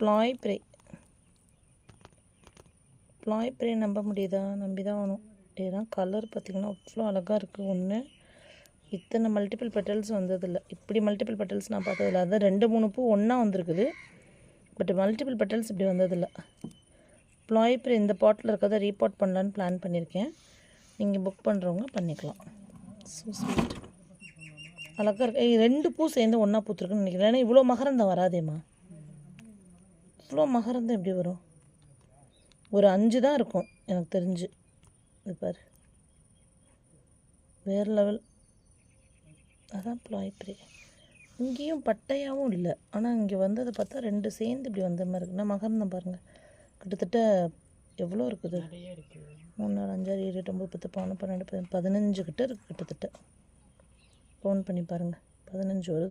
ப்ளாய் pray ப்ளாய் pray நம்ப முடியுதா? நம்பி தான் ஆகணும் ஏன்னா கலர் பார்த்திங்கன்னா அவ்வளோ அழகாக இருக்குது ஒன்று இத்தனை மல்டிபிள் பெட்டல்ஸ் வந்ததில்லை. இப்படி மல்டிபிள் பெட்டல்ஸ் நான் பார்த்ததில்ல. அதான் ரெண்டு மூணு பூ ஒன்றா வந்திருக்குது. பட் மல்டிபிள் பெட்டல்ஸ் இப்படி வந்ததில்லை. ப்ளாய் ப்ரே இந்த பாட்டில் இருக்கிறத ரீபாட் பண்ணலான்னு பிளான் பண்ணியிருக்கேன் நீங்கள் புக் பண்ணுறவங்க பண்ணிக்கலாம். ஸோ ஸ்வீட் அழகாக இருக்கு. ரெண்டு பூ சேர்ந்து ஒன்றா பூத்துருக்குன்னு நினைக்கிறேன். ஏன்னா இவ்வளோ மகரந்தம் வராதேம்மா. இவ்வளோ மகரந்தம் எப்படி வரும்? ஒரு அஞ்சு தான் இருக்கும் எனக்கு தெரிஞ்சு. இது பாரு. வேறு லெவல் அதான் ப்ளாய்ப்ரே இங்கேயும் பட்டையாகவும் இல்லை. ஆனால் இங்கே வந்ததை பார்த்தா ரெண்டு சேர்ந்து இப்படி வந்த மாதிரி இருக்குன்னா மகரந்தம் பாருங்கள் கிட்டத்தட்ட எவ்வளோ இருக்குது? மூணு நாலு அஞ்சாறு ஏழு எட்டு ஒம்பது பத்து பதினொன்று பன்னெண்டு பதினஞ்சு கிட்ட இருக்குது கிட்டத்தட்ட. ஃபோன் பண்ணி பாருங்கள் பதினஞ்சு வருது.